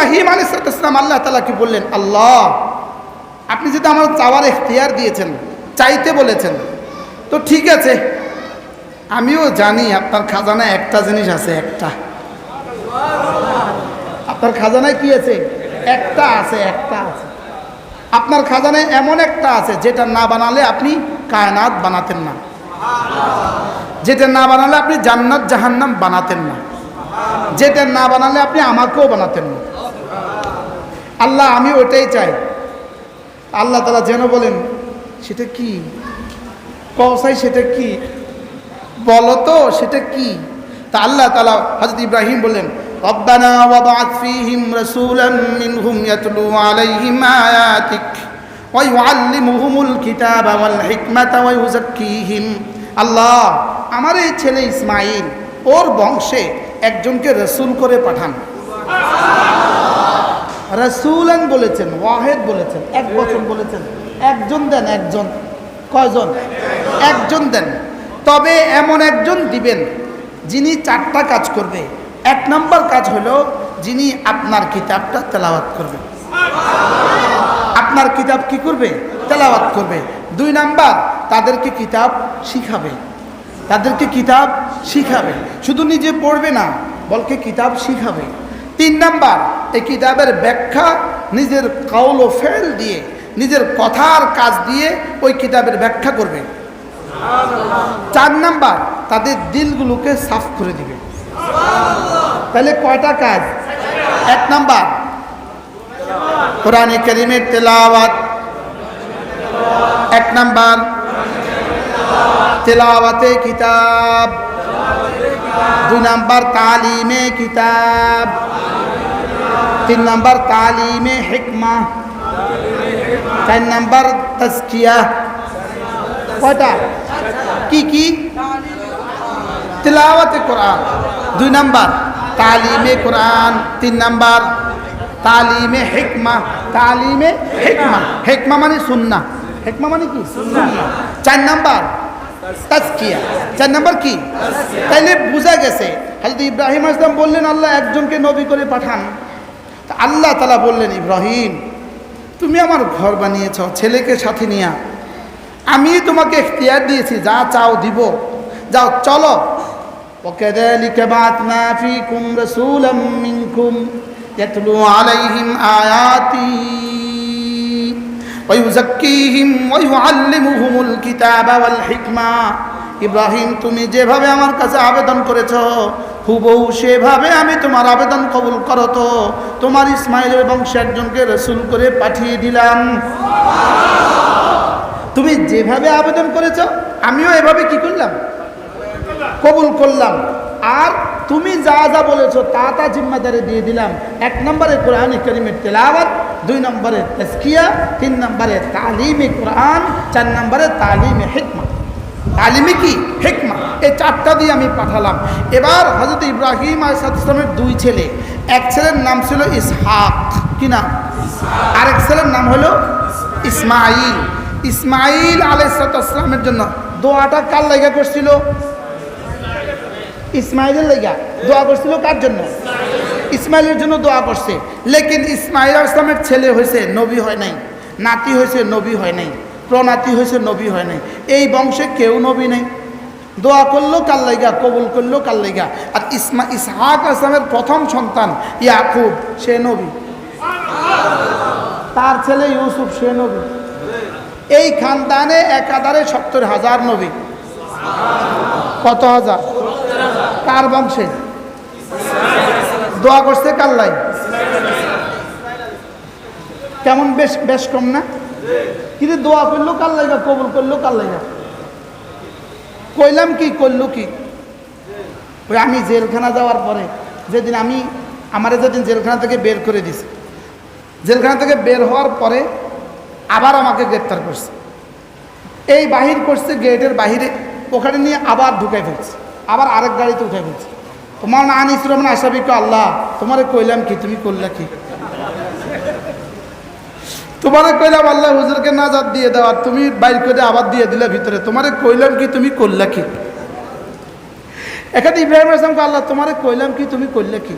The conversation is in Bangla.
ইব্রাহিম আলিসাল্লাম আল্লাহ তালা কি বললেন? আল্লাহ, আপনি যদি আমার চাওয়ার এখতিয়ার দিয়েছেন, চাইতে বলেছেন, তো ঠিক আছে। আমিও জানি আপনার খাজানায় একটা জিনিস আছে, একটা। আপনার খাজানায় কি আছে? একটা আছে একটা আছে। আপনার খাজানায় এমন একটা আছে, যেটা না বানালে আপনি কায়নাত বানাতেন না। যেটা না বানালে আপনি জান্নাত জাহান্নাম বানাতেন না। যেটা না বানালে আপনি আমাকেও বানাতেন না। আল্লাহ আমি ওটাই চাই আল্লাহ তালা যেন বলেন সেটা কি কসাই সেটা কি বলো তো সেটা কি তা আল্লাহ তালা হজরত ইব্রাহিম বললেন ربنا وابعث فيهم رسولا منهم يتلو عليهم آياتك ويعلمهم الكتاب والحكمة ويزكيهم আল্লাহ আমার এই ছেলে ইসমাইল ওর বংশে একজনকে রসুল করে পাঠান রসুলান বলেছেন ওয়াহেদ বলেছেন এক বছর বলেছেন। একজন দেন একজন। কয়জন? একজন দেন। তবে এমন একজন দিবেন যিনি চারটা কাজ করবে। এক নম্বর কাজ হলো যিনি আপনার কিতাবটা তেলাওয়াত করবে। আপনার কিতাব কি করবে? তেলাওয়াত করবে। দুই নাম্বার তাদেরকে কিতাব শিখাবে। তাদেরকে কিতাব শিখাবে। শুধু নিজে পড়বে না বলকে কিতাব শিখাবে। তিন নাম্বার, এই কিতাবের ব্যাখ্যা নিজের কাউল ও ফেল দিয়ে, নিজের কথার কাজ দিয়ে ওই কিতাবের ব্যাখ্যা করবে। চার নাম্বার, তাদের দিলগুলোকে সাফ করে দিবে। তাহলে কয়টা কাজ? এক নাম্বার, কোরআনে করিমের তেলাওয়াত। এক নাম্বার, তেলাওয়াতে কিতাব। দুই নাম্বার তালিমে কিতাব তিন নাম্বার তালিমে হিকমা চার নাম্বার তস্কিয়া কয়টা কি কি তেলাওয়াতে কোরআন দুই নাম্বার তালিমে কোরআন তিন নাম্বার তালিমে হেকমা তালিমে হেকমা হেকমা মানে সুন্না হেকমা মানে কি চার নাম্বার তাজকিয়া চার নাম্বার কি তাইলে বোঝা গেছে হজরত ইব্রাহিম আসলাম বললেন আল্লাহ একজনকে নবী করে পাঠান তা আল্লাহ তালা বললেন ইব্রাহিম তুমি আমার ঘর বানিয়েছ ছেলেকে সাথে নিয়া আমি তোমাকে এখতিয়ার দিয়েছি যা চাও দিব যাও চলো وكذلك بعثنا فيكم رسولا منكم يتلو عليهم آياتي ويزكيهم ويعلمهم الكتاب والحكمة ইব্রাহিম তুমি যেভাবে আমার কাছে আবেদন করেছ হুবহু সেভাবে আমি তোমার আবেদন কবুল করো তো তোমার ইসমাইলের বংশে একজনকে রসুল করে পাঠিয়ে দিলাম তুমি যেভাবে আবেদন করেছ আমিও এভাবে কি করলাম কবুল করলাম আর তুমি যা যা বলেছ তা তা জিম্মাদারি দিয়ে দিলাম। এক নম্বরে কোরআন করিমের তেলাওয়াত দুই নম্বরে তস্কিয়া তিন নম্বরে তালিমে কোরআন চার নম্বরে তালিমে হেকমা। তালিমে কি? হেকমা। এই চারটা দিয়ে আমি পাঠালাম। এবার হজরত ইব্রাহিম আসালামের দুই ছেলে এক ছেলের নাম ছিল ইসহাক। কি নাম? আরেক ছেলের নাম হলো ইসমাইল ইসমাইল আলাইসালামের জন্য দোয়াটা কার লেগে করছিল? ইসমাইলের লেগা দোয়া করছিল কার জন্য? ইসমাইলের জন্য দোয়া করছে। লেকিন ইসমাইল আসলামের ছেলে হয়েছে, নবী হয় নাই। নাতি হয়েছে, নবী হয় নাই। প্রনাতি হয়েছে, নবী হয় নাই। এই বংশে কেউ নবী নেই। দোয়া করল কাল লেগা, কবুল করল কাল লেগা? আর ইসমা, ইসহাক আসলামের প্রথম সন্তান ইয়াকুব, সে নবী। তার ছেলে ইউসুফ, সে নবী। এই খানদানে একাধারে সত্তর হাজার নবী। কত হাজার? কার বংশে? দোয়া করছে কাল্লাই কেমন বেশ বেশ কম না? কিন্তু দোয়া করল কাল্লাইগা কবুল করল কাল্লাইগা কইলাম কি, করল কি? ওই আমি জেলখানা যাওয়ার পরে যেদিন আমি, আমার যেদিন জেলখানা থেকে বের করে দিছে, জেলখানা থেকে বের হওয়ার পরে আবার আমাকে গ্রেপ্তার করছে। এই বাহির করছে, গেটের বাহিরে, ওখানে নিয়ে আবার ঢুকাই ফেলছে। আবার আরেক গাড়িতে উঠে গেছে। তোমার না আনিস রহমান আশাবিক আল্লাহ, তোমারে কইলাম কি, তুমি করলা কি? তোমারে কইলাম, আল্লাহ, হুজুরকে নাজাদ দিয়ে দাও, আর তুমি বাইর করে আবার দিয়ে দিলে ভিতরে। তোমারে কইলাম কি, তুমি করলা কি? এখানে ইব্রাহিম আসলামকে আল্লাহ, তোমারে কইলাম কি, তুমি করলে কি?